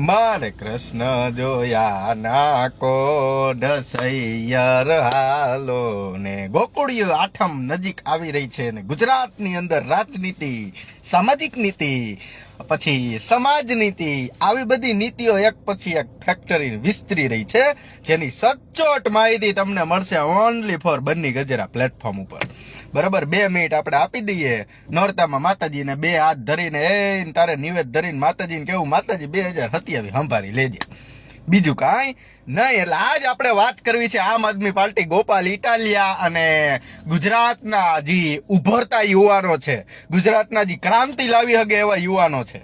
મારે કૃષ્ણ જોયા ના કોડ સૈયર હાલો ને ગોકુળીય આઠમ નજીક આવી રહી છે ને ગુજરાતની અંદર રાજનીતિ, સામાજિક નીતિ પછી સમાજ નીતિ આવી બધી નીતિઓ એક પછી એક ફેક્ટરી વિસ્તરી રહી છે. જેની સચોટ માહિતી તમને મળશે only for Banni Gajera platform ઉપર. બરાબર, બે મિનિટ આપણે આપી દઈએ. નોરતામાં માતાજીને બે હાથ ધરીને, એ તારે નિવેદ ધરીને માતાજીને કેવું? માતાજી બે હજાર સત્યાવીસ સંભાળી લેજે. બીજું કાંઈ નહીં, એટલે આજ આપણે વાત કરવી છે આમ આદમી પાર્ટી ગોપાલ ઇટાલિયા અને ગુજરાતના જે ઉભરતા યુવાનો છે, ગુજરાતના જે ક્રાંતિ લાવી હગે એવા યુવાનો છે,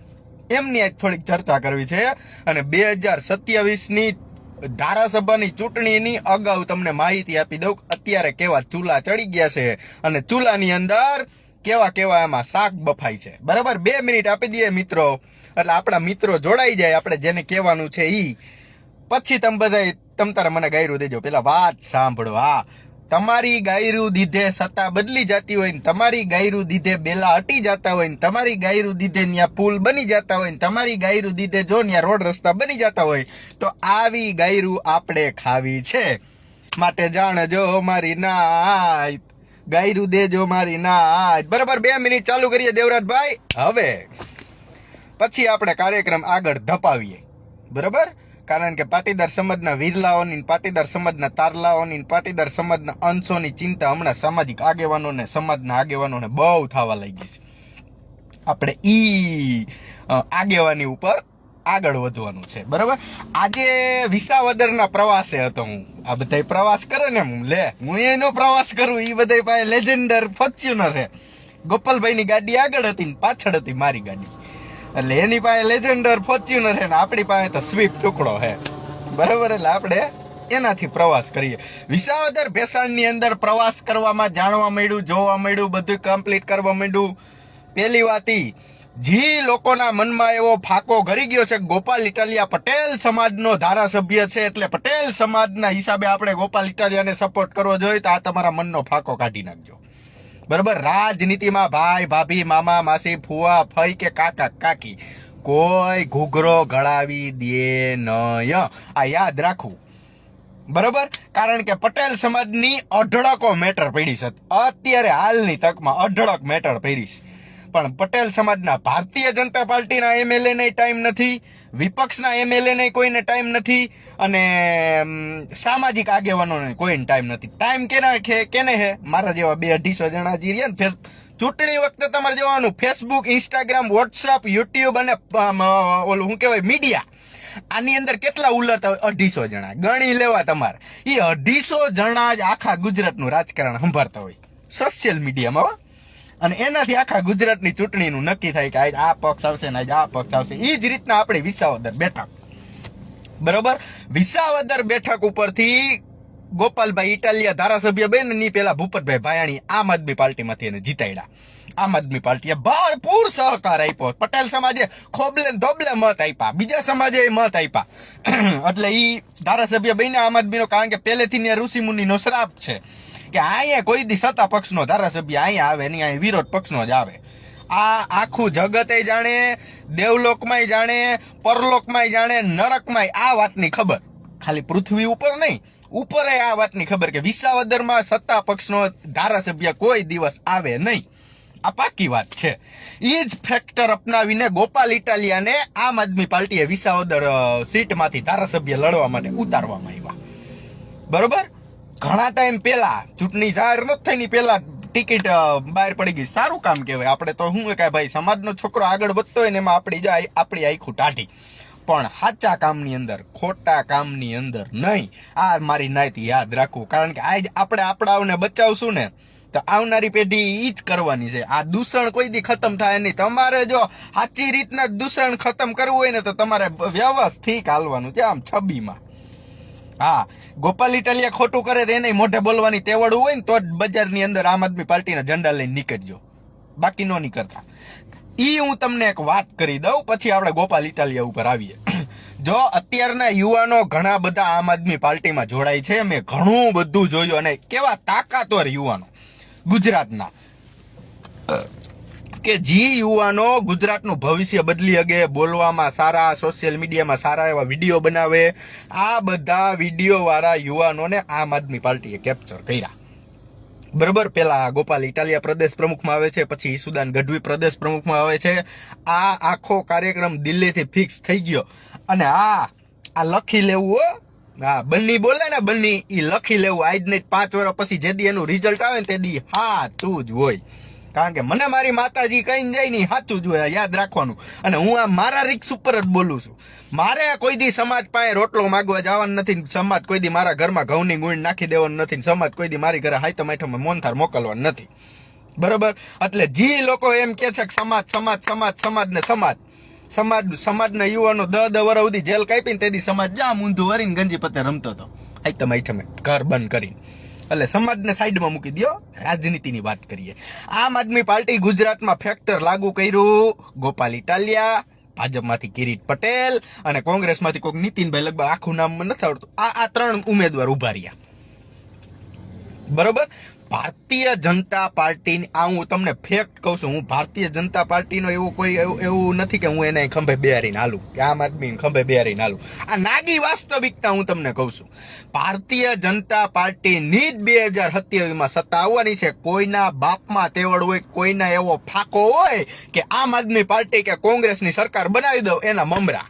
એમની આજ થોડીક ચર્ચા કરવી છે. અને બે હજાર સત્યાવીસની ધારાસભાની ચૂંટણીની અગાઉ તમને માહિતી આપી દઉં, અત્યારે કેવા ચૂલા ચડી ગયા છે અને ચૂલાની અંદર કેવા કેવા એમાં શાક બફાય છે. બરાબર? બે મિનિટ આપી દઈએ મિત્રો. એટલે આપણા મિત્રો જોડાઈ જાય, આપણે જેને કહેવાનું છે ઈ. પછી તમે બધા તમ તારે મને ગાયરું દેજો. પેલા વાત સાંભળો હા તમારી ગાયરું દીધે સત્તા બદલી જતી હોય ને તમારી ગાયરું દીધે બેલા હટી જતા હોય ને તમારી ગાયરું દીધે ત્યાં પુલ બની જતા હોય ને તમારી ગાયરું દીધે જો ત્યાં રોડ રસ્તા બની જતા હોય, તો આવી ગાયરું આપણે ખાવી છે. માટે જાણજો મારી નાય, ગાયરું દેજો મારી નાય. બરાબર, બે મિનિટ ચાલુ કરીએ દેવરાજભાઈ. હવે, પછી આપણે કાર્યક્રમ આગળ ધપાવીએ. બરાબર? કારણ કે પાટીદાર સમાજના વીરલાઓની પાટીદાર સમાજના તારલાઓની પાટીદાર સમાજના અંશોની ચિંતા હમણાં સામાજિક આગેવાનોને સમાજના આગેવાનોને બહુ થવા લાગી છે. આપણે ઈ આગેવાની ઉપર આગળ વધવાનું છે. બરાબર? આજે વિસાવદરના પ્રવાસે હતો હું. આ બધા પ્રવાસ કરે ને હું લે, હું એનો પ્રવાસ કરું એ બધા પાસે લેજેન્ડર ફોર્ચ્યુનર હે. ગોપાલભાઈની ગાડી આગળ હતી ને પાછળ હતી મારી ગાડી. એટલે એની પાસે લેજેન્ડર ફોર્ચ્યુનર હે ને, આપણી પાસે તો સ્વીપ ટુકડો હે બરાબર એટલે આપણે એનાથી પ્રવાસ કરીએ. વિસાવદર ભેસાણની અંદર પ્રવાસ કરવામાં જાણવા મળ્યું, જોવા મળ્યું, બધું કમ્પ્લીટ કરવા મળ્યું. પહેલી વાત જી લોકોના મનમાં એવો ફાકો ઘરી ગયો છે ગોપાલ ઇટાલિયા પટેલ સમાજનો ધારાસભ્ય છે, એટલે પટેલ સમાજના હિસાબે આપણે ગોપાલ ઇટાલિયાને સપોર્ટ કરવો જોઈએ તો આ તમારા મનનો ફાકો કાઢી નાખજો. બરાબર? રાજનીતિમાં ભાઈ, ભાભી, મામા, માસી, ફુવા, ફઈ કે કાકા, કાકી. કોઈ ઘૂઘરો ગળાવી દે નય. આ યાદ રાખવું. બરોબર? કારણ કે પટેલ સમાજની અઢળકો મેટર છે અત્યારે હાલની તકમાં અઢળક મેટર છે પણ પટેલ સમાજના ભારતીય જનતા પાર્ટીના એમએલએ ને ટાઈમ નથી, વિપક્ષના એમએલએ ને કોઈને ટાઈમ નથી અને સામાજિક આગેવાનોને કોઈને ટાઈમ નથી. ટાઈમ કેના છે, કેને હે મારા જેવા બે અઢીસો જણા જે રહ્યા ને ચૂંટણી વખતે તમારે જોવાનું ફેસબુક ઇન્સ્ટાગ્રામ વોટ્સઅપ યુટ્યુબ અને ઓલું શું કહેવાય મીડિયા આની અંદર કેટલા ઉલરતા અઢીસો જણા? ગણી લેવા તમારે. એ અઢીસો જણા જ આખા ગુજરાતનું રાજકારણ સંભાળતા હોય. સોશિયલ મીડિયામાં. અને એનાથી આખા ગુજરાતની ચૂંટણીનું નક્કી થાય કે આજ આ પક્ષ આવશે ને આજ આ પક્ષ આવશે. એ જ રીતના આપણે વિસાવદર બેઠક. બરોબર? વિસાવદર બેઠક ઉપરથી ગોપાલભાઈ ઇટાલિયા ધારાસભ્ય બેનની પેલા ભૂપતભાઈ ભાયાણી આમ આદમી પાર્ટીમાંથી એને જીતાડ્યા આમ આદમી પાર્ટીએ ભરપૂર સહકાર આપ્યો. પટેલ સમાજે ખોબલે ધોબલે મત આપ્યા. બીજા સમાજે મત આપ્યા. એટલે ઈ ધારાસભ્ય બન્યા આમ આદમીનો કારણ કે પહેલેથી ને ઋષિ મુનિનો શ્રાપ છે. કે અહીંયા કોઈ દી સત્તા પક્ષનો ધારાસભ્ય અહીંયા આવે નહીં અહીં વિરોધ પક્ષનો જ આવે. આ આખું જગતે જાણે, દેવલોકમાંય જાણે, પરલોકમાંય જાણે, નરકમાંય આ વાતની ખબર. ખાલી પૃથ્વી ઉપર નહીં, ઉપર આ વાતની ખબર કે વિસાવદરમાં સત્તા પક્ષનો ધારાસભ્ય કોઈ દિવસ આવે નહીં. આ પાકી વાત છે. એ જ ફેક્ટર અપનાવીને ગોપાલ ઇટાલિયાને આમ આદમી પાર્ટીએ વિસાવદર સીટમાંથી ધારાસભ્ય લડવા માટે ઉતારવામાં આવ્યા. બરોબર? ઘણા ટાઈમ પહેલા, ચૂંટણી જાહેર નથી થઈ ની પહેલા ટિકિટ બહાર પડી ગઈ. સારું કામ કહેવાય. આપણે તો શું કે ભાઈ સમાજનો છોકરો આગળ વધતો હોય ને એમાં આપણી જાય આપણી આખું ટાઢી. પણ સાચા કામની અંદર, ખોટા કામની અંદર નહીં. આ મારી નાયતી યાદ રાખવું કારણ કે આજ આપણે આપણાઓને બચાવશું ને, તો આવનારી પેઢી ઈ જ કરવાની છે. આ દૂષણ કોઈ દી ખતમ થાય નહીં. તમારે જો સાચી રીતના દૂષણ ખતમ કરવું હોય ને, તો તમારે વ્યવસ્થિત હાલવાનું છે. આમ છબીમાં. હા, ગોપાલ ઇટાલિયા ખોટું કરે તો એને મોઢે બોલવાની તેવડ હોય ને તો જ બજારની અંદર આમ આદમી પાર્ટીના ઝંડા લઈને નીકળજો. બાકી નો નીકળતા. ઈ હું તમને એક વાત કરી દઉં, પછી આપણે ગોપાલ ઇટાલિયા ઉપર આવીએ. જો અત્યારના યુવાનો ઘણા બધા આમ આદમી પાર્ટીમાં જોડાય છે, મેં ઘણું બધું જોયું અને કેવા તાકાતવર યુવાનો. ગુજરાતના. કે જી યુવાનો ગુજરાતનું ભવિષ્ય બદલી શકે, બોલવામાં સારા સોશિયલ મીડિયામાં સારા એવા વીડિયો બનાવે. આ બધા વિડીયોવાળા યુવાનોને આમ આદમી પાર્ટીએ કેપ્ચર કર્યા. બરોબર, પેલા ગોપાલ ઇટાલિયા પ્રદેશ પ્રમુખમાં આવે છે, પછી ઈસુદાન ગઢવી પ્રદેશ પ્રમુખમાં આવે છે. આ આખો કાર્યક્રમ દિલ્હીથી ફિક્સ થઈ ગયો. અને આ આ લખી લેવું હો. હા, બન્ની બોલે ને બન્ની એ લખી લેવું. આજ પાંચ વર્ષ પછી જે દી એનું રિઝલ્ટ આવે ને તે દી હા તું જ હોય. કારણ કે મને મારી માતાજી કઈ જાય નહીં સાચું જ યાદ રાખવાનું. અને હું આ મારા રિક્સ ઉપર જ બોલું છું. મારે કોઈ દી સમાજ પાસે રોટલો માગવા જવાનું નથી સમાજ કોઈ દી મારા ઘરમાં ઘઉંની ગુણ નાખી દેવાનું નથી સમાજ કોઈ દી મારી ઘરે હાઈતો માઠમાં મોનથાર મોકલવાનું નથી. બરોબર? એટલે જે લોકો એમ કે છે કે સમાજ સમાજ સમાજ સમાજ ને સમાજ. સમાજ, સમાજના યુવાનો દ દહ વર સુધી જેલ કાપીને તેથી સમાજ જામ ઊંધું વરીને ગંજી પતે રમતો હતો હાઈતો માઠમે ઘર બંધ કરીને. એટલે સમાજને સાઈડમાં મૂકી દો રાજનીતિની વાત કરીએ. આમ આદમી પાર્ટી ગુજરાતમાં ફેક્ટર લાગુ કર્યું. ગોપાલ ઇટાલિયા, ભાજપમાંથી કિરીટ પટેલ અને કોંગ્રેસમાંથી કોઈક નીતિનભાઈ લગભગ આખું નામ નથી આવડતું. આ આ ત્રણ ઉમેદવાર ઊભા રહ્યા. બરોબર? ભારતીય જનતા પાર્ટી આ હું તમને ફેક્ટ કહું છું. હું ભારતીય જનતા પાર્ટીનો એવું કોઈ એવું નથી કે હું એને ખંભે બેહારીને હાલું. કે આમ આદમી ખંભે બેહારીને હાલું. આ નાગી વાસ્તવિકતા હું તમને કહું છું. ભારતીય જનતા પાર્ટીની જ બે હજાર સત્યાવીસમાં સત્તા આવવાની છે. કોઈના બાપમાં તેવડ હોય, કોઈના એવો ફાકો હોય કે આમ આદમી પાર્ટી કે કોંગ્રેસની સરકાર બનાવી દઉં એના મમરા.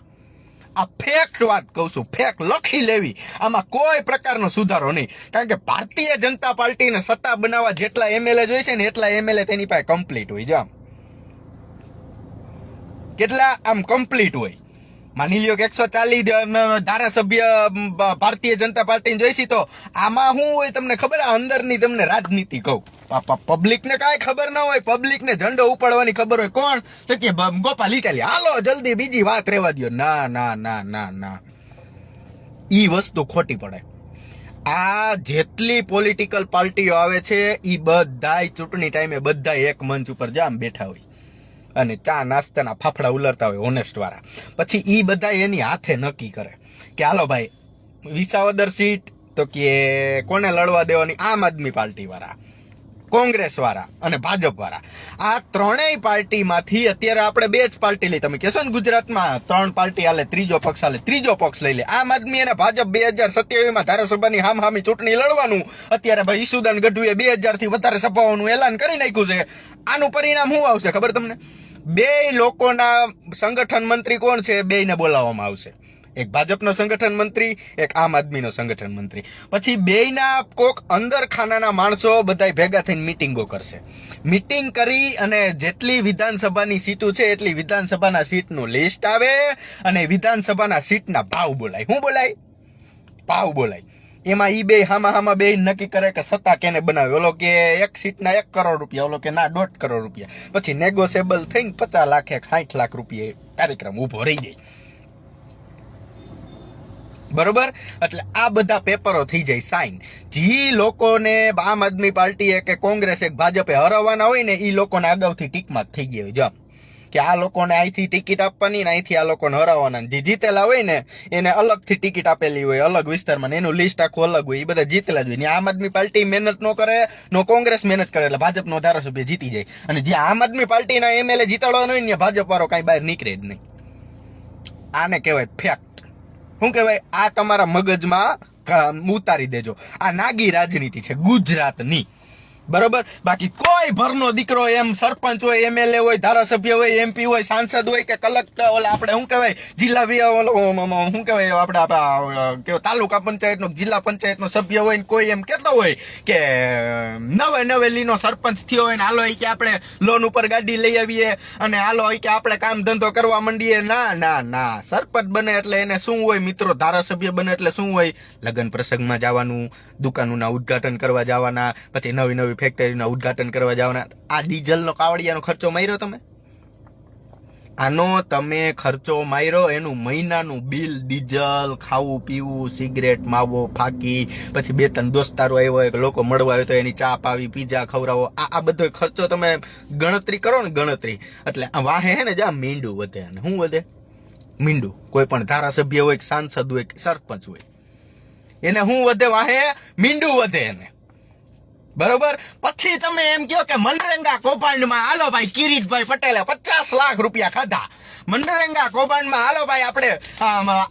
આ ફેક્ટ વાત કહું છું. ફેક લખી લેવી. આમાં કોઈ પ્રકારનો સુધારો નહીં. કારણ કે ભારતીય જનતા પાર્ટીને સત્તા બનાવવા જેટલા એમએલએ જોઈએ છે ને એટલા એમએલએ તેની પાસે કમ્પ્લીટ હોય. જો આમ. કેટલા આમ કમ્પ્લીટ હોય. માની લ્યો કે એકસો ચાલીસ ધારાસભ્ય ભારતીય જનતા પાર્ટીને જોઈશી તો આમાં શું હોય તમને ખબર? આ અંદરની તમને રાજનીતિ કહું. પબ્લિક ને કાંઈ ખબર ના હોય પબ્લિક ને ઝંડો ઉપાડવાની ખબર હોય. કોણ? તો કે ગોપાલ ઇટાલી હાલો, જલ્દી બીજી વાત રહેવા દ્યો. ના ના ના ના ના. ઈ વસ્તુ ખોટી પડે. આ જેટલી પોલિટિકલ પાર્ટીઓ આવે છે એ બધાય ચૂંટણી ટાઈમે બધા એક મંચ ઉપર જામ બેઠા હોય. અને ચા નાસ્તાના ફાફડા ઉલરતા હોય ઓનેસ્ટ વાળા. પછી એ બધા એની હાથે નક્કી કરે કે, હાલો ભાઈ, વિસાવદર સીટ, તો કે કોને લડવા દેવાની? આમ આદમી પાર્ટી વાળા. કોંગ્રેસ વાળા અને ભાજપ વાળા આ ત્રણેય પાર્ટીમાંથી અત્યારે આપણે બે જ પાર્ટી લઈ. તમે કહેશો ને ગુજરાતમાં ત્રણ પાર્ટી હાલે, ત્રીજો પક્ષ હાલે, ત્રીજો પક્ષ લઈ લે. આમ આદમી અને ભાજપ બે હજાર સત્યાવીસમાં ધારાસભાની હામ હામી ચૂંટણી લડવાનું. અત્યારે ભાઈ ઈસુદાન ગઢવીએ બે હજારથી વધારે સભાઓનું એલાન કરી નાખ્યું છે. આનું પરિણામ શું આવશે ખબર તમને? બે લોકોના સંગઠન મંત્રી કોણ છે બેયને બોલાવવામાં આવશે. એક ભાજપનો સંગઠન મંત્રી, એક આમ આદમીનો સંગઠન મંત્રી. પછી બેયના કોક અંદર ખાનાના માણસો બધા ભેગા થઈને મિટિંગો કરશે. મિટિંગ કરી અને જેટલી વિધાનસભાની સીટો છે એટલી વિધાનસભાના સીટનું લિસ્ટ આવે અને વિધાનસભાના સીટના ભાવ બોલાય. શું બોલાય? ભાવ બોલાય. એમાં ઈ બે હામા હામા બે નક્કી કરે કે સત્તા કેને બનાવે? ઓલો કે એક સીટના એક કરોડ રૂપિયા, ઓલો કે ના, દોઢ કરોડ રૂપિયા. પછી નેગોશિયેબલ થઈને પચાસ લાખ, એક સાઠ લાખ રૂપિયા કાર્યક્રમ ઊભો રહી જાય. બરોબર? એટલે આ બધા પેપરો થઈ જાય સાઈન જે લોકોને આમ આદમી પાર્ટીએ કે કોંગ્રેસ ભાજપે હરાવવાના હોય ને એ લોકોને અગાઉથી ટીકમાં થઈ ગઈ હોય, જો કે આ લોકોને અહીંથી ટિકિટ આપવાની ને અહીંથી આ લોકોને હરાવવાના જે જીતેલા હોય ને, એને અલગથી ટિકિટ આપેલી હોય, અલગ વિસ્તારમાં એનું લિસ્ટ આખું અલગ હોય એ બધા જીતેલા જ હોય. ને આમ આદમી પાર્ટી મહેનત ન કરે, નો કોંગ્રેસ મહેનત કરે, એટલે ભાજપનો ધારાસભ્ય જીતી જાય. અને જે આમ આદમી પાર્ટીના એમએલએ જીતાડવાનો હોય ને ભાજપ વાળો કાંઈ બહાર નીકળે જ નહીં. આને કહેવાય ફેક્ટ શું કહેવાય? આ તમારા મગજમાં ઉતારી દેજો. આ નાગી રાજનીતિ છે ગુજરાતની. બરોબર? બાકી કોઈ ભરનો દીકરો એમ સરપંચ હોય એમએલએ હોય, ધારાસભ્ય હોય એમપી હોય, સાંસદ હોય કે કલેક્ટર, ઓલા આપણે શું કહેવાય? જિલ્લા શું કહેવાય? આપણે આપણે તાલુકા પંચાયતનો, જિલ્લા પંચાયતનો સભ્ય હોય ને કોઈ એમ કહેતો હોય કે નવે નવેલીનો સરપંચ થયો હોય ને હાલો કે આપણે લોન ઉપર ગાડી લઈ આવીએ અને હાલો કે આપણે કામ ધંધો કરવા માંડીએ. ના ના ના. સરપંચ બને એટલે એને શું હોય? મિત્રો ધારાસભ્ય બને એટલે શું હોય? લગ્ન પ્રસંગમાં જવાનું, દુકાનોના ઉદ્ઘાટન કરવા જવાના, પછી નવી નવી ફેક્ટરીના ઉદ્ઘાટન કરવા જવાના. આ ડીઝલનો કાવડિયાનો ખર્ચો માર્યો તમે? આનો તમે ખર્ચો માર્યો, એનું મહિનાનું બિલ, ડીઝલ, ખાવું, પીવું, સિગરેટ, માવો, ફાકી, પછી બે ત્રણ દોસ્તારો આવ્યો હોય લોકો મળવા આવ્યો તો એની ચા પાવી, પીઝા ખવડાવો. આ આ બધો ખર્ચો તમે ગણતરી કરો ને ગણતરી. એટલે વાહે ને જા મીંડું વધે અને શું વધે? મીંડું. કોઈ પણ ધારાસભ્ય હોય સાંસદ હોય સરપંચ હોય. એને શું વધે વાહે? મીંડું વધે એને. બરોબર? પછી તમે એમ કહો કે મનરંગા કૌભાંડમાં, હાલો ભાઈ, કિરીટભાઈ પટેલે પચાસ લાખ રૂપિયા ખાધા. મનરેગા કૌભાંડમાં, હાલો ભાઈ, આપણે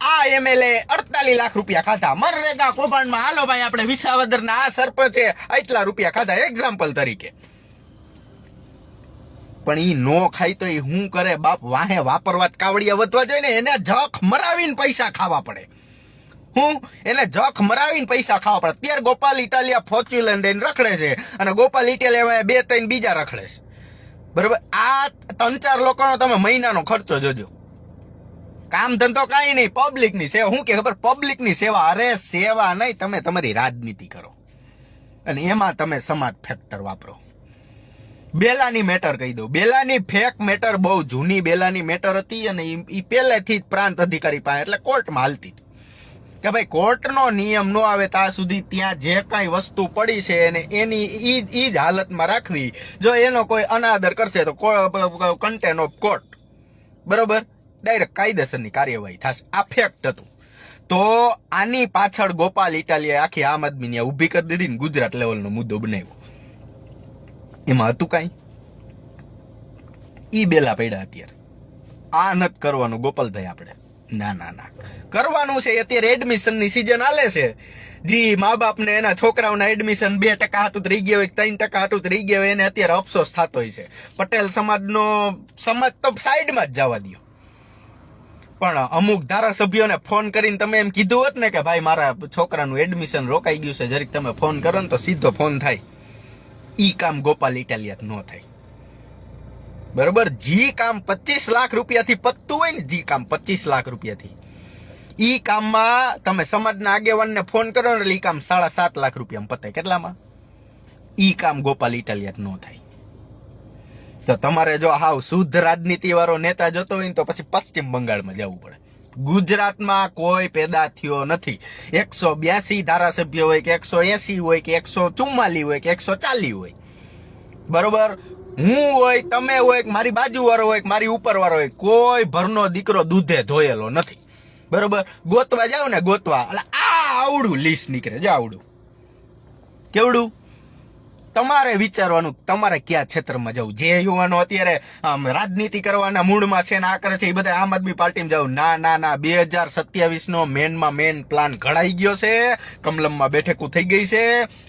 આ એમએલએ અડતાલીસ લાખ રૂપિયા ખાધા. મનરેગા કૌભાંડમાં, હાલો ભાઈ, આપણે વિસાવદરના આ સરપંચે આટલા રૂપિયા ખાધા. એક્ઝામ્પલ તરીકે. પણ ઈ નો ખાય તો એ હું કરે? બાપ, વાહે વાપરવા કાવડિયા વધવા જોઈએ ને, એને જખ મરાવીને પૈસા ખાવા પડે. હું? એને જખ મરાવીને પૈસા ખાવા પડે. અત્યારે ગોપાલ ઇટાલિયા ફોર્ચ્યુલન લઈને રખડે છે અને ગોપાલ ઇટાલિયા બે ત્રણ બીજા રખડે છે. બરોબર? આ ત્રણ ચાર લોકોનો તમે મહિનાનો ખર્ચો જોજો. કામ ધંધો કાંઈ નહીં પબ્લિકની સેવા. હું કે ખબર પબ્લિકની સેવા. અરે સેવા નહીં, તમે તમારી રાજનીતિ કરો. અને એમાં તમે સમાજ ફેક્ટર વાપરો. બેલાની મેટર કહી દઉં. બેલાની ફેક મેટર બહુ જૂની બેલાની મેટર હતી અને એ પહેલેથી જ પ્રાંત અધિકારી પાસે, એટલે કોર્ટમાં હાલતી હતી. કે ભાઈ કોર્ટનો નિયમ ન આવે ત્યાં સુધી ત્યાં જે કાંઈ વસ્તુ પડી છે એને એની ઈ ઈ જ હાલતમાં રાખવી. જો એનો કોઈ અનાદર કરશે તો કન્ટેન ઓફ કોર્ટ બરોબર? ડાયરેક્ટ કાયદેસરની કાર્યવાહી થશે. આ ફેક્ટ હતું. તો આની પાછળ ગોપાલ ઇટાલિયા આખી આમ આદમીની ઊભી કરી દીધી ને ગુજરાત લેવલનો મુદ્દો બનાવ્યો. એમાં હતું કાંઈ? ઈ બેલા પડ્યા અત્યારે. આ નથી કરવાનું ગોપાલભાઈ આપણે. ના ના ના. કરવાનું છે, અત્યારે એડમિશનની સિઝન આલે છે. જી મા બાપને એના છોકરાઓના એડમિશન બે ટકા હાટું રહી ગયો હોય ત્રણ ટકા હાટું રહી ગયો હોય, એને અત્યારે અફસોસ થતો હોય છે. પટેલ સમાજનો, સમાજ તો સાઈડમાં જ જવા દો પણ અમુક ધારાસભ્યોને ફોન કરીને તમે એમ કીધું હોત ને કે ભાઈ, મારા છોકરાનું એડમિશન રોકાઈ ગયું છે, જરીક તમે ફોન કરો ને તો સીધો ફોન થાય. ઈ કામ ગોપાલ ઇટાલિયાત ન થાય. બરોબર? જી કામ પચીસ લાખ રૂપિયાથી પતતું હોય ને, જી કામ પચીસ લાખ રૂપિયાથી. ઈ કામમાં તમે સમાજના આગેવાનને ફોન કરો ને, એટલે ઈ કામ સાડા સાત લાખ રૂપિયામાં પતે કેટલામાં? ઈ કામ ગોપાલ ઇટાલિયાત ન થાય. તો તમારે જો હાવ શુદ્ધ રાજનીતિ વાળો નેતા જોતો હોય ને, તો પછી પશ્ચિમ બંગાળમાં જવું પડે. ગુજરાતમાં કોઈ પેદા થયો નથી. એકસો બ્યાસી ધારાસભ્ય હોય કે એકસો એસી હોય કે એકસો ચુમ્માલી હોય કે એકસો ચાલીસ હોય. બરોબર? હું હોય, તમે હોય મારી બાજુ વાળો હોય મારી ઉપર વાળો હોય, કોઈ ભરનો દીકરો દૂધે ધોયેલો નથી. બરોબર? ગોતવા જાવ ને ગોતવા. એટલે આ આવડું લીસ નીકળે. જો આવડું. કેવડું? તમારે વિચારવાનું તમારે કયા ક્ષેત્રમાં જવું? જે યુવાનો અત્યારે રાજનીતિ કરવાના મૂડમાં છે ને આ કરે છે, એ બધા આમ આદમી પાર્ટીમાં જવું ના ના ના, બે હજાર સત્યાવીસ નો મેનમાં મેન પ્લાન ઘડાઈ ગયો છે. કમલમમાં બેઠકો થઈ ગઈ છે.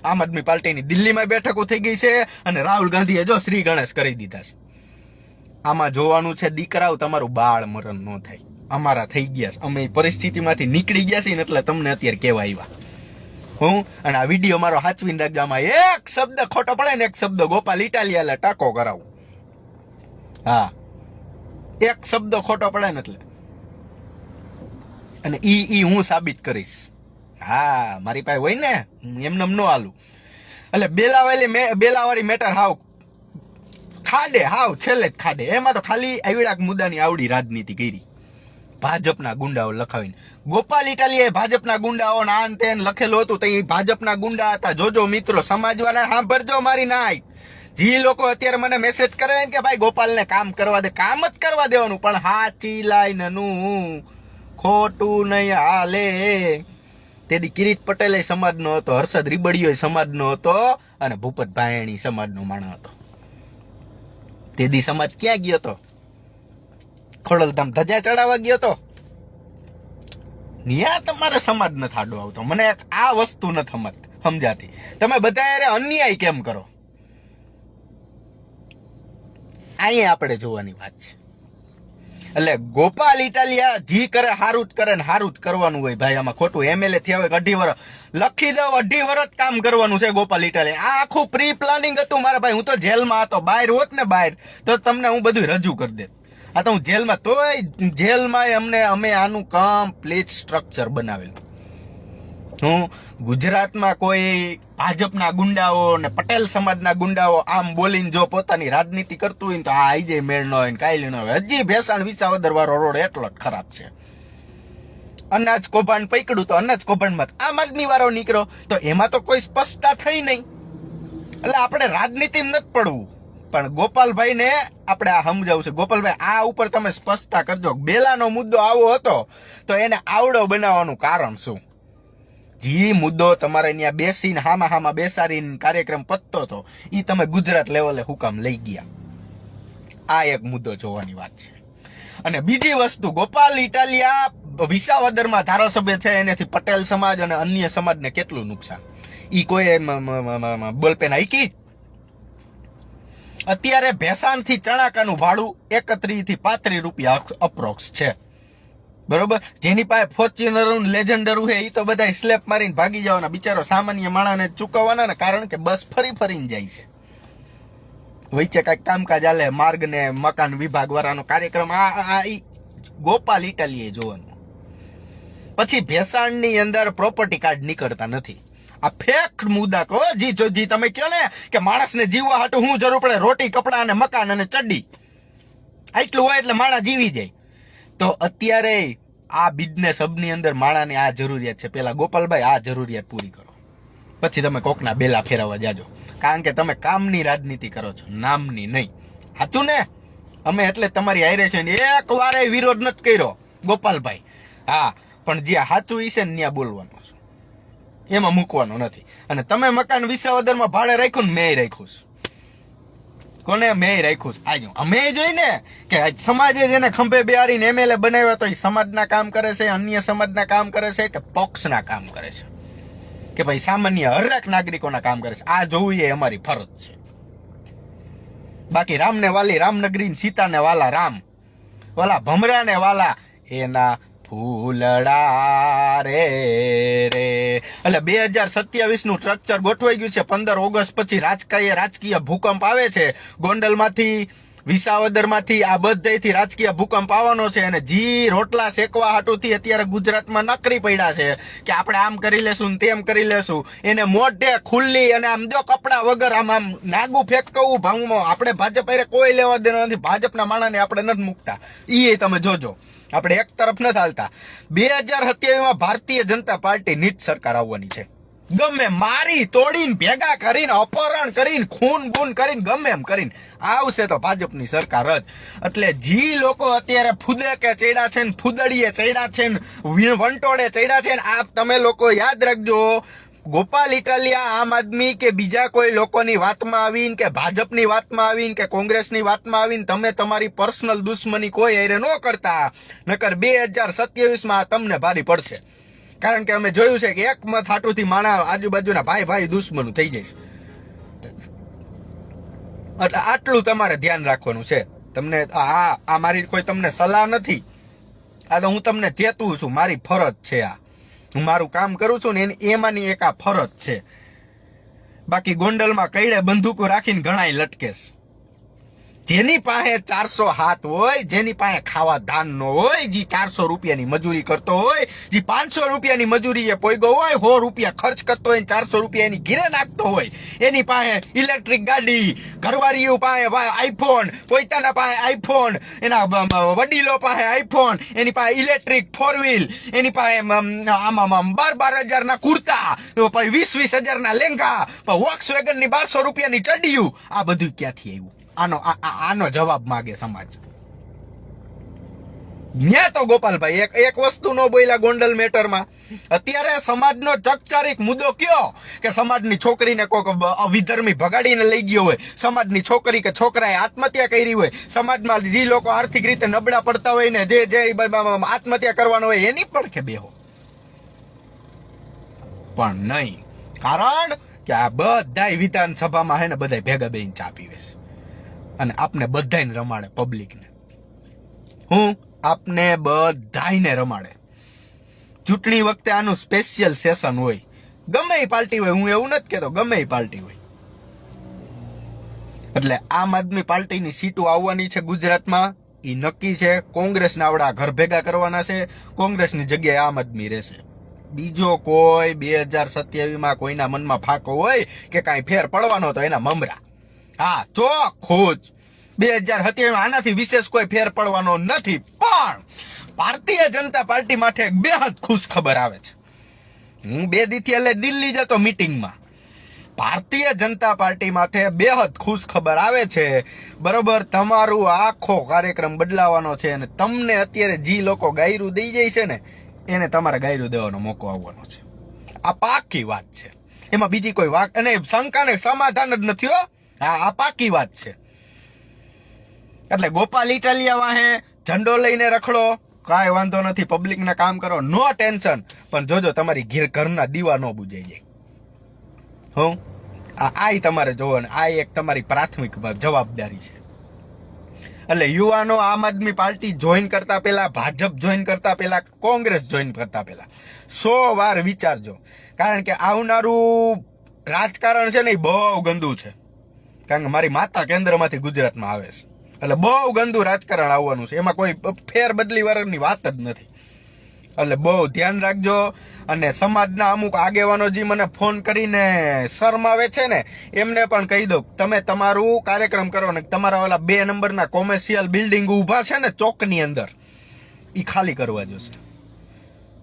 આમ આદમી પાર્ટીની દિલ્હીમાં બેઠકો થઈ ગઈ છે. અને રાહુલ ગાંધીએ જો શ્રી ગણેશ કરી દીધા છે. આમાં જોવાનું છે, દીકરાઓ તમારું બાળ મરણ ન થાય. અમારા થઈ ગયા છે. અમે પરિસ્થિતિમાંથી નીકળી ગયા છીએ એટલે તમને અત્યારે કેવા આવ્યા. હું અને આ વીડિયો મારો હાચવીને રાખજો. આમાં એક શબ્દ ખોટો પડે ને એક શબ્દ ગોપાલ ઇટાલિયા ટાકો કરાવું. હા. એક શબ્દ ખોટો પડે ને એટલે. અને ઈ ઈ હું સાબિત કરીશ. હા, મારી પાસે હોય ને એમને એમ નો હાલું. એટલે બેલાવાળી બેલાવાળી મેટર હાવ ખાડે, હાવ છેલ્લે જ ખાડે. એમાં તો ખાલી આવીડાક મુદ્દાની આવડી રાજનીતિ કરી. ભાજપના ગુંડાઓ લખાવીને. ગોપાલ ઇટાલીએ ભાજપના ગુંડાઓ આન તેન લખેલું હતું, તો એ ભાજપના ગુંડા હતા. જોજો મિત્રો સમાજવાળા સાંભળજો મારી નાય. જે લોકો અત્યારે મને મેસેજ કરે ને કે ભાઈ ગોપાલને કામ કરવા દે, કામ જ કરવા દેવાનું, પણ હાચી લાઈનનું ખોટું નહીં હાલે. તેથી કિરીટ પટેલ સમાજનો હતો, હર્ષદ રીબડીયો સમાજનો હતો, અને ભૂપત ભાયણી સમાજનો માણસ હતો. તેદી સમાજ ક્યાં ગયો હતો ખોડલધામ ધજા ચડાવવા ગયો તો? ન્યા તમારે સમાજ ન થાડો આવતો. મને આ વસ્તુ ન સમજ સમજાતી. તમે બધા અરે અન્યાય કેમ કરો? અહીંયા આપણે જોવાની વાત છે. એટલે ગોપાલ ઇટાલિયા જી કરે હારું જ કરે ને હારું જ કરવાનું હોય ભાઈ. આમાં ખોટું એમએલએ થયા હોય અઢી વર્ષ લખી દઉં, અઢી વર્ષ કામ કરવાનું છે ગોપાલ ઇટાલિયા. આ આખું પ્રી પ્લાનિંગ હતું મારા ભાઈ. હું તો જેલમાં હતો. બહાર હોત ને બહાર, તો તમને હું બધું રજૂ કરી દેત. આ તો હું જેલમાં, તોય જેલમાં અમને, અમે આનું કમ્પ્લીટ સ્ટ્રક્ચર બનાવેલું. હું ગુજરાતમાં કોઈ ભાજપના ગુંડાઓ ને પટેલ સમાજના ગુંડાઓ આમ બોલીને જો પોતાની રાજનીતિ કરતું હોય ને તો આ આઈ મેળ ન હોય ને કાંઈ ન હોય. હજી ભેસાણ, વિસાવદર વાળો રોડ એટલો જ ખરાબ છે. અનાજ કૌભાંડ પકડ્યું તો અનાજ કૌભાંડમાં આમ આદમી વાળો નીકળ્યો તો એમાં તો કોઈ સ્પષ્ટતા થઈ નહીં. એટલે આપણે રાજનીતિમાં નથી પડવું. પણ ગોપાલભાઈ ને આપણે આ છે. ગોપાલભાઈ, આ ઉપર તમે સ્પષ્ટતા કરજો. બેલાનો મુદ્દો આવો હતો, તો એને આવડો બનાવવાનું કારણ શું? જે, મુદ્દો તમારે ત્યાં બેસીને, હામા હામાં બેસાડીને કાર્યક્રમ પતતો હતો એ તમે ગુજરાત લેવલે હુકમ લઈ ગયા. આ એક મુદ્દો જોવાની વાત છે. અને બીજી વસ્તુ, ગોપાલ ઇટાલિયા વિસાવદરમાં ધારાસભ્ય છે, એનાથી પટેલ સમાજ અને અન્ય સમાજને કેટલું નુકસાન? ઈ કોઈ બોલપેન આઈકી અત્યારે ભેસાણથી ચણાકાનું ભાડું એકત્રીસથી પાંત્રીસ રૂપિયા અપ્રોક્સ છે. બરોબર? જેની પાસે ફોર્ચ્યુનર લેજન્ડર છે એ તો બધા સ્લેપ મારીને ભાગી જવાના. બિચારો સામાન્ય માણસને ચૂકવવાના ને કારણ કે બસ ફરી ફરીને જાય છે. વચ્ચે કંઈક કામકાજ હાલે, માર્ગ ને મકાન વિભાગ વાળાનો કાર્યક્રમ. આ આ ગોપાલ ઇટાલીએ જોવાનું. પછી ભેસાણની અંદર પ્રોપર્ટી કાર્ડ નીકળતા નથી. આ ફેક મુદ્દા કહો જી, જો, જી, તમે કહો ને કે માણસને જીવવા હાટું હું જરૂર પડે? રોટી, કપડા અને મકાન અને ચડ્ડી. આટલું હોય એટલે માળા જીવી જાય. તો અત્યારે આ બિઝનેસ હબની અંદર માણાની આ જરૂરિયાત છે. પેલા ગોપાલભાઈ, આ જરૂરિયાત પૂરી કરો. પછી તમે કોકના બેલા ફેરવવા જાજો. કારણ કે તમે કામની રાજનીતિ કરો છો, નામની નહીં. સાચું ને? અમે એટલે તમારી હારે છે એક વારે વિરોધ નથી કર્યો, ગોપાલભાઈ. હા, પણ જ્યાં સાચું છે ને ત્યાં બોલવાનું છે. એમાં મૂકવાનું નથી. અને તમે મકાન વિસાવદરમાં ભાડે રાખ્યું ને મેં રાખ્યું કોને મેં રાખ્યું છે? આજુ. અમે જોઈને કે સમાજે જેને ખંભે બેહાડીને એમએલએ બનાવ્યા તો એ સમાજના કામ કરે છે, અન્ય સમાજના કામ કરે છે કે પક્ષના કામ કરે છે. કે ભાઈ સામાન્ય હરેક નાગરિકોના કામ કરે છે. આ જોવું એ અમારી ફરજ છે. બાકી રામને વાલી રામનગરી સીતાને વાલા રામ. વાલા ભમરાને વાલા એના ફૂલડા રે રે. એટલે બે હજાર સત્યાવીસનું સ્ટ્રક્ચર ગોઠવાઈ ગયું છે. પંદર ઓગસ્ટ પછી રાજકીય રાજકીય ભૂકંપ આવે છે. ગોંડલમાંથી, વિસાવદરમાંથી આ બધેથી રાજકીય ભૂકંપ આવવાનો છે અને જી રોટલા શેકવા હાટુથી અત્યારે ગુજરાતમાં નકરી પડ્યા છે કે આપણે આમ કરી લેશું ને તેમ કરી લેશું. એને મોઢે ખુલ્લી અને આમ જો કપડા વગર આમ આમ નાગું ફેંકવું ભાંગમાં. આપણે ભાજપ અરે કોઈ લેવા દેવા નથી. ભાજપના માણસને આપણે નથી મૂકતા. એ તમે જોજો. આપણે એક તરફ નથી હાલતા. બે હજાર સત્યાવીસમાં ભારતીય જનતા પાર્ટી નીચ સરકાર આવવાની છે. ગમે મારી તોડીને ભેગા કરીને, અપહરણ કરીને, ખૂન બૂન કરીને, ગમે એમ કરીને, આવશે તો ભાજપની સરકાર જ. એટલે જી લોકો અત્યારે ફૂદે ચડ્યા છે ને, ફૂદડીએ ચડ્યા છે ને વંટોળે ચડ્યા છે ને આ તમે લોકો યાદ રાખજો. ગોપાલ ઇટાલિયા, આમ આદમી કે બીજા કોઈ લોકોની વાતમાં આવીને કે ભાજપની વાતમાં આવીને કે કોંગ્રેસની વાતમાં આવીને તમે તમારી પર્સનલ દુશ્મની કોઈ હારે ન કરતા. નકર બે હજાર સત્યાવીસમાં તમને ભારી પડશે. કારણ કે અમે જોયું છે કે એક મત હાટુથી માણા આજુબાજુના ભાઈ ભાઈ દુશ્મનું થઈ જઈશ એટલે આટલું તમારે ધ્યાન રાખવાનું છે. તમને આ આ મારી કોઈ તમને સલાહ નથી. આ તો હું તમને ચેતવું છું, મારી ફરજ છે આ. હું મારું કામ કરું છું ને એની એમાંની એક આ ફરજ છે. બાકી ગોંડલમાં કઈડે બંદૂકો રાખીને ઘણાય લટકેશ જેની પાસે ચારસો હાથ હોય, જેની પાસે ખાવા ધાન નો હોય, જે ચારસો રૂપિયાની મજૂરી કરતો હોય, જે પાંચસો રૂપિયાની મજૂરી એ પોઈગો હોય, સો રૂપિયા ખર્ચ કરતો હોય ચારસો રૂપિયા એની ઘીરે નાખતો હોય. એની પાસે ઇલેક્ટ્રિક ગાડી, ઘરવાળીઓ પાસે આઈફોન પોતાના પાસે આઈફોન, એના વડીલો પાસે આઈફોન, એની પાસે ઇલેક્ટ્રિક ફોર વ્હીલ, એની પાસે આમ બાર બાર હજારના કુર્તા પછી વીસ વીસ હજારના લેંગા વોક્સ વેગનની બારસો રૂપિયાની ચડિયું, આ બધું ક્યાંથી આવ્યું? આનો આનો જવાબ માગે સમાજ. ન્યા તો ગોપાલભાઈ, એક એક વસ્તુ નો બોલ્યા ગોંડલ મેટરમાં. અત્યારે સમાજનો ચકચારિક મુદ્દો કયો કે સમાજની છોકરીને કોઈક બ- વિધર્મી ભગાડીને લઈ ગયો હોય, સમાજની છોકરી કે છોકરાએ આત્મહત્યા કરી હોય, સમાજમાં જે લોકો આર્થિક રીતે નબળા પડતા હોય ને જે જે આત્મહત્યા કરવાનો હોય, એની પડખે બેહો? પણ નહીં. કારણ કે આ બધાય વિધાનસભામાં હે ને બધા ભેગા બેહીને ચા પીવે છે. અને આપને બધાને રમાડે પબ્લિકને હું આપને બધાયને રમાડે. ચૂંટણી વખતે આનું સ્પેશિયલ સેશન હોય. ગમે એ પાર્ટી હોય, હું એવું નથી કહેતો, ગમે એ પાર્ટી હોય. એટલે આમ આદમી પાર્ટીની સીટો આવવાની છે ગુજરાતમાં એ નક્કી છે કોંગ્રેસના આવડા ઘર ભેગા કરવાના છે, કોંગ્રેસની જગ્યાએ આમ આદમી રહેશે. બીજો કોઈ બે હજાર સત્યાવીસમાં કોઈના મનમાં ફાકો હોય કે કાંઈ ફેર પડવાનો તો એના મમરા. હા ચોખ્ખું બે હજાર સત્યાવીસ આનાથી વિશેષ કોઈ ફેર પડવાનો નથી, પણ ભારતીય જનતા પાર્ટી માટે બેહદ ખુશ ખબર આવે છે. હું બે દીથી એટલે દિલ્હી જતો મીટિંગમાં. ભારતીય જનતા પાર્ટી માથે બેહદ ખુશ ખબર આવે છે. બરોબર, તમારું આખો કાર્યક્રમ બદલાવાનો છે અને તમને અત્યારે જે લોકો ગાયરું દઈ જાય છે ને, એને તમારે ગાયરું દેવાનો મોકો આવવાનો છે. આ પાકી વાત છે. એમાં બીજી કોઈ વાત અને શંકાને સમાધાન જ નથી હો. હા આ પાકી વાત છે. એટલે ગોપાલ ઇટાલિયા વાહે ઝંડો લઈને રખડો, કાંઈ વાંધો નથી, પબ્લિકના કામ કરો, નો ટેન્શન. પણ જોજો, તમારી ઘેર ઘરના દીવા નો બુજાઈ જાય. હું? આ આય તમારે જોવાનું આ એક તમારી પ્રાથમિક જવાબદારી છે. એટલે યુવાનો આમ આદમી પાર્ટી જોઈન કરતા પહેલા ભાજપ જોઈન કરતા પહેલા કોંગ્રેસ જોઈન કરતા પહેલા સો વાર વિચારજો. કારણ કે આવનારું રાજકારણ છે ને એ બહુ ગંદુ છે. કારણ કે મારી માતા કેન્દ્રમાંથી ગુજરાતમાં આવે છે. એટલે બહુ ગંદુ રાજકારણ આવવાનું છે. એમાં કોઈ ફેર બદલી વાળાની વાત જ નથી. એટલે બહુ ધ્યાન રાખજો અને સમાજના અમુક આગેવાનો જે મને ફોન કરીને શરમાવે છે ને, એમને પણ કહી દો તમે તમારું કાર્યક્રમ કરો ને તમારા ઓલા બે નંબરના કોમર્શિયલ બિલ્ડિંગ ઊભા છે ને ચોકની અંદર એ ખાલી કરવા જોશે.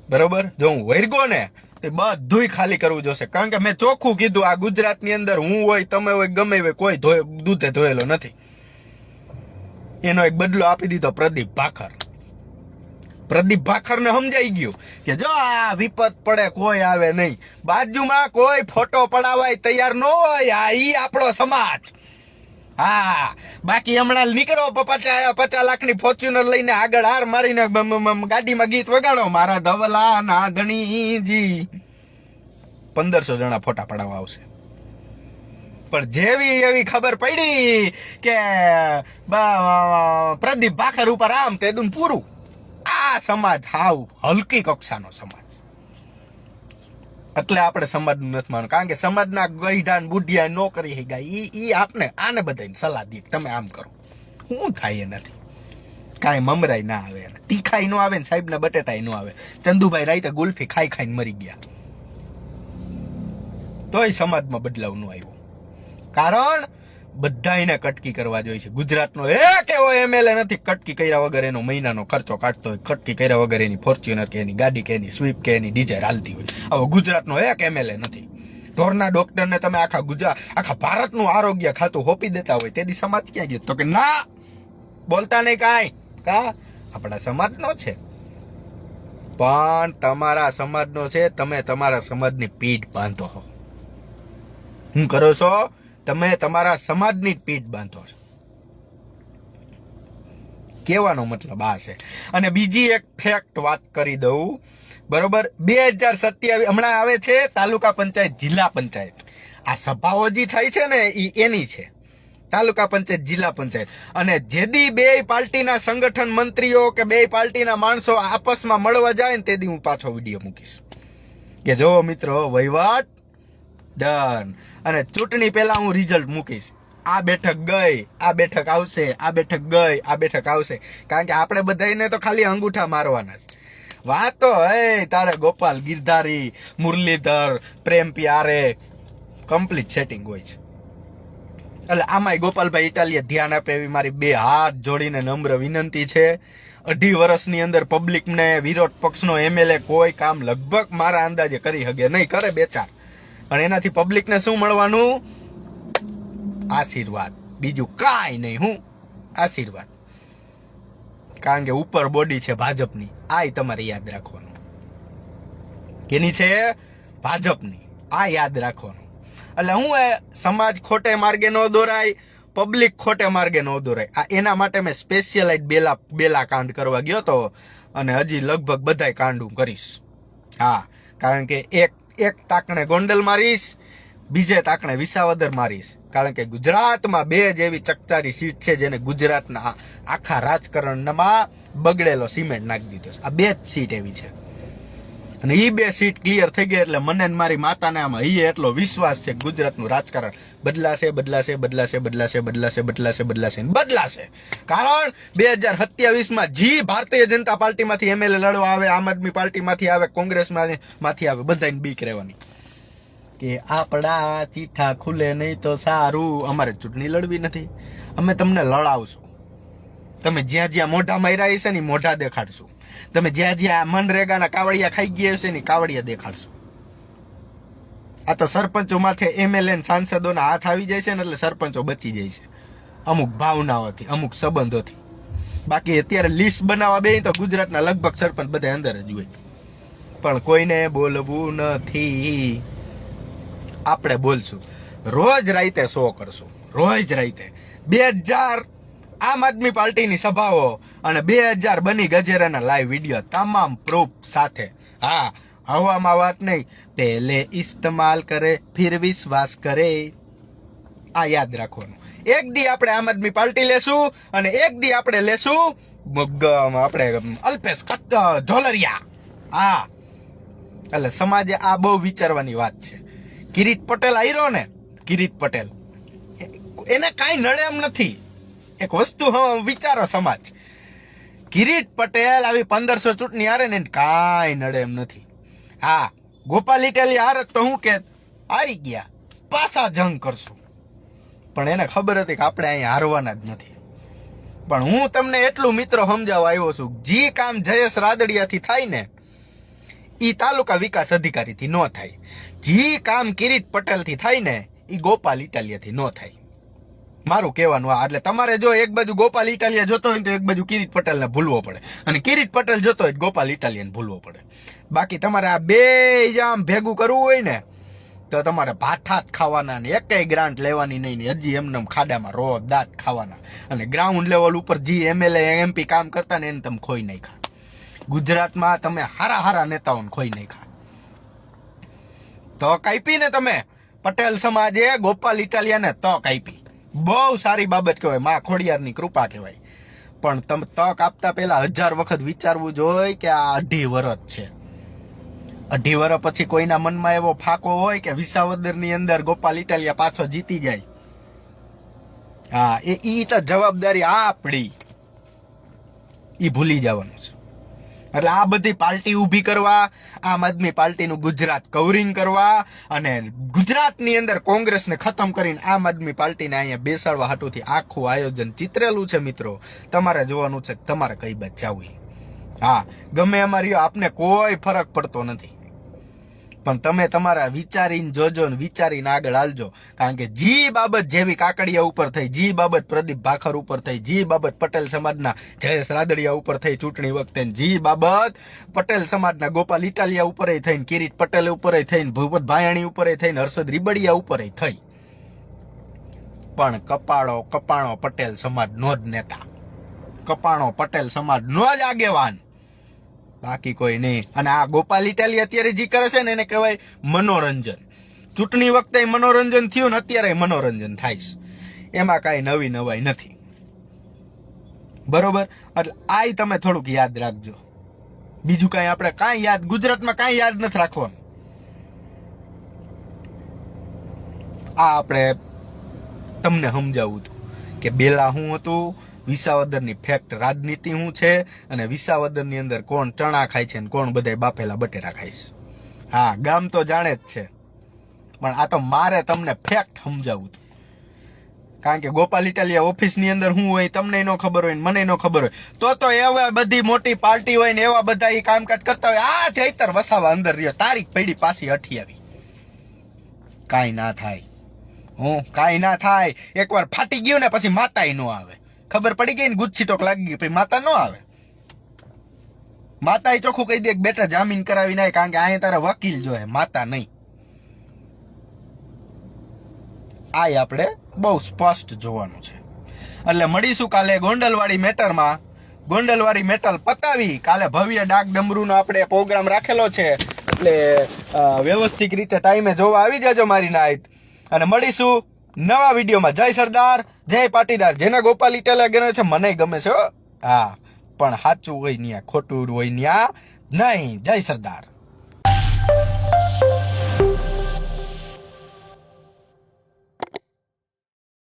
બરોબર? જો હું વૈરગો ને તે બધુંય ખાલી કરવું જોશે. કારણ કે મેં ચોખ્ખું કીધું, આ ગુજરાતની અંદર હું હોય, તમે હોય, ગમે હોય, કોઈ દૂધે ધોયેલો નથી. એનો એક બદલો આપી દીધો પ્રદીપ ભાખર. પ્રદીપ ભાખરને સમજાઈ ગયું કે જો આ વિપત પડે, કોઈ આવે નહીં. બાજુમાં કોઈ ફોટો પડાવાય તૈયાર ન હોય, આ ઈ આપણો સમાજ. હા, બાકી હમણાં નીકળો પચાસ પચાસ લાખની ફોર્ચ્યુનર લઈને આગળ હાર મારીને ગાડીમાં ગીત વગાડો. મારા ધવલા ના ધણીજી. પંદરસો જણા ફોટા પડાવવા આવશે. પણ જેવી એવી ખબર પડી કે પ્રદીપ ભાખર ઉપર આમ તે દુન પૂરું. આ સમાજ હાવ હલકી કક્ષાનો સમાજ. એટલે આપણે સમાજનું નથી માનવું. કારણ કે સમાજના ગઈઢા બુઢિયા નો કરી શક્યા. ઈ ઈ આપને, આને બધાને સલાહ દી તમે આમ કરો. શું થાય નથી. કાંઈ મમરાઈ ના આવે તીખાઈ નો આવે ને સાહેબના બટેટાઈ નો આવે. ચંદુભાઈ રાઈતે ગુલ્ફી ખાઈ ખાઈને મરી ગયા. તોય સમાજમાં બદલાવ નો આવ્યો. કારણ બધાયને કટકી કરવા જોઈએ છે. ગુજરાતનો એક એવો એમએલએ નથી, કટકી કર્યા વગર એનો મહિનાનો ખર્ચો કાઢતો હોય, કટકી કર્યા વગર એની ફોર્ચ્યુનર કે એની ગાડી કે એની સ્વીપ કે એની ડીઝાયર હાલતી હોય. હવે ગુજરાતનો એક એમએલએ નથી. ઢોરના ડોક્ટરને તમે આખા ગુજરાત આખા ભારતનું આરોગ્ય ખાતું હોપી દેતા હોય તેથી સમાજ ક્યાં ગયો? તો કે ના, બોલતા નહીં કાંઈ. કા? આપણા સમાજનો છે. પણ તમારા સમાજનો છે, તમે તમારા સમાજની પીઠ બાંધો હું કરો છો? તમે તમારા સમાજની પીઠ બાંધો છો. કહેવાનો મતલબ આ છે. અને બીજી એક ફેક્ટ વાત કરી દઉં. બરોબર? બે હજાર સત્યાવીસ હમણાં આવે છે તાલુકા પંચાયત, જિલ્લા પંચાયત. આ સભાઓ જે થાય છે ને એ એની છે. તાલુકા પંચાયત, જિલ્લા પંચાયત. અને જેદી બે પાર્ટીના સંગઠન મંત્રીઓ કે બે પાર્ટીના માણસો આપસમાં મળવા જાય ને, તેદી હું પાછો વીડિયો મૂકીશ. કે જો મિત્રો વહીવટ ડન અને ચૂંટણી પહેલા હું રિઝલ્ટ મૂકીશ. આ બેઠક ગઈ, આ બેઠક આવશે, આ બેઠક ગઈ, આ બેઠક આવશે. કારણ કે આપણે બધાને તો ખાલી અંગૂઠા મારવાના છે. વાતો હે, તારે ગોપાલ ગિરધારી, મુરલીધર, પ્રેમ પ્યારે કમ્પ્લીટ સેટિંગ હોય છે. એટલે આમાંય ગોપાલભાઈ ઇટાલિયા ધ્યાન આપે એવી મારી બે હાથ જોડીને નમ્ર વિનંતી છે. અઢી વર્ષની અંદર પબ્લિકને વિરોધ પક્ષનો એમએલએ કોઈ કામ લગભગ મારા અંદાજે કરી શકે નહીં, કરે બે ચાર. અને એનાથી પબ્લિકને શું મળવાનું? આશીર્વાદ. બીજું કાંઈ નહીં, હું. આશીર્વાદ. કારણ કે ઉપર બોડી છે ભાજપની. આ તમારે યાદ રાખવાનું. કેની છે? ભાજપની. આ યાદ રાખવાનું. એટલે હું એ સમાજ ખોટે માર્ગે ન દોરાય પબ્લિક ખોટે માર્ગે ન દોરાય. આ એના માટે મેં સ્પેશિયલાઇઝ બેલા બેલા કાંડ કરવા ગયો તો, અને હજી લગભગ બધાય કાંડ હું કરીશ. હા, કારણ કે એક એક તાકણે ગોંડલ મારીશ, બીજે તાકણે વિસાવદર મારીશ. કારણ કે ગુજરાતમાં બે જેવી ચકચારી સીટ છે જેને ગુજરાતના આખા રાજકારણમાં બગડેલો સિમેન્ટ નાખી દીધો આ બે જ સીટ એવી છે. અને એ બે સીટ ક્લિયર થઈ ગઈ એટલે મને મારી માતાને આમાં એ એટલો વિશ્વાસ છે ગુજરાતનું રાજકારણ બદલાશે બદલાશે બદલાશે બદલાશે બદલાશે બદલાશે બદલાશે બદલાશે. કારણ બે હજાર સત્યાવીસમાં જી ભારતીય જનતા પાર્ટીમાંથી એમએલએ લડવા આવે, આમ આદમી પાર્ટીમાંથી આવે, કોંગ્રેસમાંથી આવે બધાને બીક રહેવાની. કે આપણા ચીઠા ખુલે નહીં તો સારું. અમારે ચૂંટણી લડવી નથી. અમે તમને લડાવશું. તમે જ્યાં જ્યાં મોઢા માર્યા છે ને મોઢા દેખાડશું. તમે જ્યાં જ્યાં મનરેગાના કાવડિયા ખાઈ ગયા હશે ને કાવડિયા દેખાડશો. આ તો સરપંચો માથે એમએલએ સાંસદોના હાથ આવી જાય છે ને એટલે સરપંચો બચી જાય છે. અમુક ભાવનાઓથી, અમુક સંબંધોથી. બાકી અત્યારે લિસ્ટ બનાવવા બે તો ગુજરાતના લગભગ સરપંચ બધા અંદર જ હોય. પણ કોઈને બોલવું નથી. આપણે બોલશું. રોજ રાઈતે શો કરશું. રોજ રાઈતે બે હજાર આમ આદમી પાર્ટીની સભાઓ અને બે હજાર બની ગજેરાના લાઈવ વીડિયો તમામ પ્રૂફ સાથે. હા, હવામાં વાત નહીં. પહેલે ઇસ્તમાલ કરે, ફિર વિશ્વાસ કરે. આ યાદ રાખવાનું. એક દી આપણે આમ આદમી પાર્ટી લેશું અને એક દી આપણે લેશું આપણે અલ્પેશ ઢોલરિયા. હા. એટલે સમાજે આ બહુ વિચારવાની વાત છે. કિરીટ પટેલ આવ્યો ને? કિરીટ પટેલ. એને કાંઈ નડે એમ નથી. એક વસ્તુ વિચારો સમાજ. કિરીટ પટેલ આવી પંદરસો ચૂંટણી હારે ને કાંઈ નડે એમ નથી. હા, ગોપાલ ઇટેલી હારે તો હું કે હારી ગયા, પાછા જંગ કરશું. પણ એને ખબર હતી કે આપણે અહીં હારવાના જ નથી. પણ હું તમને એટલું મિત્રો સમજાવવા આવ્યો છું, જે કામ જયેશ રાદડિયાથી થાય ને એ તાલુકા વિકાસ અધિકારીથી ન થાય. જે કામ કિરીટ પટેલથી થાય ને એ ગોપાલ ઇટાલિયાથી ન થાય. મારું કહેવાનું આ, એટલે તમારે જો એક બાજુ ગોપાલ ઇટાલિયા જોતો હોય તો એક બાજુ કિરીટ પટેલને ભૂલવો પડે. અને કિરીટ પટેલ જોતો હોય ગોપાલ ઇટાલિયન ભૂલવો પડે. બાકી તમારે આ બે આમ ભેગું કરવું હોય ને, તો તમારે ભાઠા જ ખાવાના ને એકેય ગ્રાન્ટ લેવાની નહીં ને હજી એમને એમ ખાડામાં રો દાંત ખાવાના. અને ગ્રાઉન્ડ લેવલ ઉપર જે એમએલએ એમપી કામ કરતા ને એને તમે ખોઈ નહીં ખા ગુજરાતમાં તમે હારા હારા નેતાઓને ખોઈ નાખ્યા. તો કાપી ને તમે. પટેલ સમાજે ગોપાલ ઇટાલિયાને તક આપી. બહુ સારી બાબત કહેવાય, માં ખોડિયારની કૃપા કહેવાય. પણ તમે તક આપતા પહેલા હજાર વખત વિચારવું જોઈએ કે આ અઢી વરસ છે. અઢી વર્ષ પછી કોઈના મનમાં એવો ફાકો હોય કે વિસાવદરની અંદર ગોપાલ ઇટાલિયા પાછો જીતી જાય. હા, એ ઈ તો જવાબદારી આપણી. એ ભૂલી જવાનું છે. એટલે આ બધી પાર્ટી ઊભી કરવા, આમ આદમી પાર્ટીનું ગુજરાત કવરિંગ કરવા અને ગુજરાતની અંદર કોંગ્રેસને ખતમ કરીને આમ આદમી પાર્ટીને અહીંયા બેસાડવા હાટુથી આખું આયોજન ચિતરેલું છે મિત્રો. તમારે જોવાનું છે, તમારે કઈ બાદ જવું હા, ગમે અમારી આપને કોઈ ફરક પડતો નથી. પણ તમે તમારા વિચારીને જોજો ને વિચારીને આગળ હાલજો. કારણ કે જી બાબત જેવી કાકડિયા ઉપર થઈ, જી બાબત પ્રદીપ ભાખર ઉપર થઈ, જી બાબત પટેલ સમાજના જયેશ રાદડિયા ઉપર થઈ ચૂંટણી વખતે જી બાબત પટેલ સમાજના ગોપાલ ઇટાલિયા ઉપર થઈને કિરીટ પટેલ ઉપર થઈને ભૂપત ભાયાણી ઉપર થઈને હર્ષદ રીબડિયા ઉપર થઈ. પણ કપાળો, કપાણો પટેલ સમાજ નો જ નેતા. કપાણો પટેલ સમાજ નો જ આગેવાન. બાકી કોઈ નહીં. અને આ ગોપાલ ઇટાલી અત્યારે જે કરે છે ને, એને કહેવાય મનોરંજન. ચૂંટણી વખતે મનોરંજન થયું ને, અત્યારે મનોરંજન થાય છે. એમાં કાંઈ નવી નવાઈ નથી. બરોબર? એટલે આય તમે થોડુંક યાદ રાખજો. બીજું કાંઈ આપણે કાંઈ યાદ, ગુજરાતમાં કાંઈ યાદ નથી રાખવાનું. આ આપણે તમને સમજાવું હતું કે બેલા હું હતું વિસાવદરની ફેક્ટ રાજનીતિ શું છે અને વિસાવદરની અંદર કોણ ચણા ખાય છે અને કોણ બધાય બાફેલા બટેરા ખાય છે. હા, ગામ તો જાણે જ છે. પણ આ તો મારે તમને ફેક્ટ સમજાવવું હતું કારણ કે ગોપાલ ઇટાલિયા ઓફિસની અંદર શું હોય, તમને ન ખબર હોય મને ન ખબર હોય. તો તો એવા બધી મોટી પાર્ટી હોય ને એવા બધા એ કામકાજ કરતા હોય. આ ચૈતર વસાવા અંદર રહ્યો. તારીખ પડી, પાછી અઠી આવી. કાંઈ ના થાય. હું કાંઈ ના થાય. એકવાર ફાટી ગયું ને પછી માતાય ન આવે. ખબર પડી ગઈ ને ગુચ્છી ટોક લાગી ગઈ, પછી માતા ન આવે. માતા એ ચોખ્ખું કહી દે બેટા, જામીન કરાવી નાય કારણ કે અહીંયા તારા વકીલ જોયે માતા નહીં. આ આપણે બહુ સ્પષ્ટ જોવાનું છે. એટલે મળીશું કાલે ગોંડલવાડી મેટરમાં. ગોંડલવાડી મેટલ પતાવી. કાલે ભવ્ય ડાક ડમરૂનો આપણે પ્રોગ્રામ રાખેલો છે. એટલે વ્યવસ્થિત રીતે ટાઈમે જોવા આવી જજો મારી નાઈટ અને મળીશું. નવા વિડીયોમાં જય સરદાર, જય પાટીદાર. જેના ગોપાલ ઇટાલિયા ગમે છે, મને ગમે છે હા, પણ સાચું હોય ન્યા, ખોટું હોય ન્યા, નહીં, જય સરદાર.